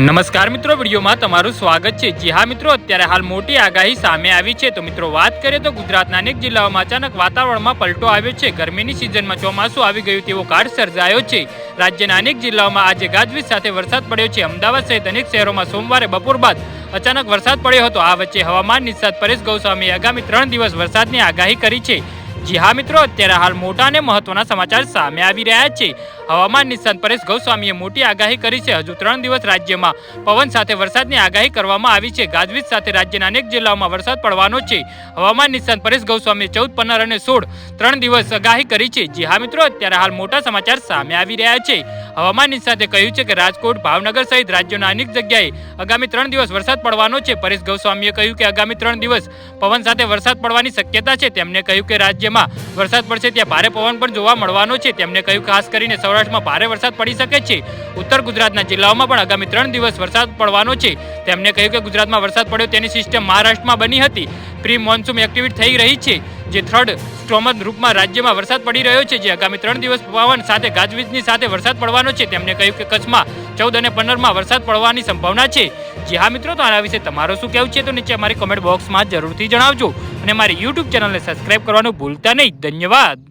નમસ્કાર મિત્રો, વિડીયોમાં તમારું સ્વાગત છે. જી હા મિત્રો, અત્યારે હાલ મોટી આગાહી સામે આવી છે. તો મિત્રો, વાત કરીએ તો ગુજરાતના અનેક જિલ્લાઓમાં અચાનક વાતાવરણમાં પલટો આવ્યો છે. ગરમીની સિઝનમાં ચોમાસું આવી ગયું તેવો કાળ સર્જાયો છે. રાજ્યના અનેક જિલ્લાઓમાં આજે ગાજવીજ સાથે વરસાદ પડ્યો છે. અમદાવાદ સહિત અનેક શહેરોમાં સોમવારે બપોર બાદ અચાનક વરસાદ પડ્યો હતો. આ વચ્ચે હવામાન નિષ્ણાત પરેશ ગૌસ્વામીએ આગામી ત્રણ દિવસ વરસાદની આગાહી કરી છે. જી હા મિત્રો, અત્યારે હાલ મોટા અને મહત્વના સમાચાર સામે આવી રહ્યા છે. હવામાન નિષ્ણાત પરેશ ગૌસ્વામીએ મોટી આગાહી કરી છે. હજુ ત્રણ દિવસ રાજ્યમાં પવન સાથે વરસાદની આગાહી કરવામાં આવી છે. ગાજવીજ સાથે રાજ્યના અનેક જિલ્લાઓમાં વરસાદ પડવાનો છે. હવામાન નિષ્ણાત પરેશ ગૌસ્વામીએ ચૌદ, પંદર અને સોળ ત્રણ દિવસ આગાહી કરી છે. જી હા મિત્રો, અત્યારે હાલ મોટા સમાચાર સામે આવી રહ્યા છે. હવામાન નિષ્ણાતે કહ્યું છે કે રાજકોટ, ભાવનગર સહિત રાજ્યોના અનેક જગ્યાએ આગામી ત્રણ દિવસ વરસાદ પડવાનો છે. પરેશ ગૌસ્વામીએ કહ્યું કે આગામી ત્રણ દિવસ પવન સાથે વરસાદ પડવાની શક્યતા છે. તેમણે કહ્યું કે રાજ્યમાં વરસાદ પડશે ત્યાં ભારે પવન પણ જોવા મળવાનો છે. તેમણે કહ્યું, ખાસ કરીને સૌરાષ્ટ્રમાં ભારે વરસાદ પડી શકે છે. ઉત્તર ગુજરાતના જિલ્લાઓમાં પણ આગામી ત્રણ દિવસ વરસાદ પડવાનો છે. તેમણે કહ્યું કે ગુજરાતમાં વરસાદ પડ્યો તેની સિસ્ટમ મહારાષ્ટ્રમાં બની હતી. પ્રી મોન્સૂન એક્ટિવિટ થઈ રહી છે. જે થર્ડ સ્ટ્રોમન રૂપમાં રાજ્યમાં વરસાદ પડી રહ્યો છે, જે આગામી ત્રણ દિવસ પવન સાથે, ગાજવીજની સાથે વરસાદ પડવાનો છે. તેમણે કહ્યું કે કચ્છમાં ચૌદ અને પંદરમાં વરસાદ પડવાની સંભાવના છે. જે હા મિત્રો, તો આના વિશે તમારું શું કહેવું છે, તો નીચે અમારી કોમેન્ટ બોક્સમાં જરૂરથી જણાવજો. અને મારી યુટ્યુબ ચેનલને સબસ્ક્રાઇબ કરવાનું ભૂલતા નહીં. ધન્યવાદ.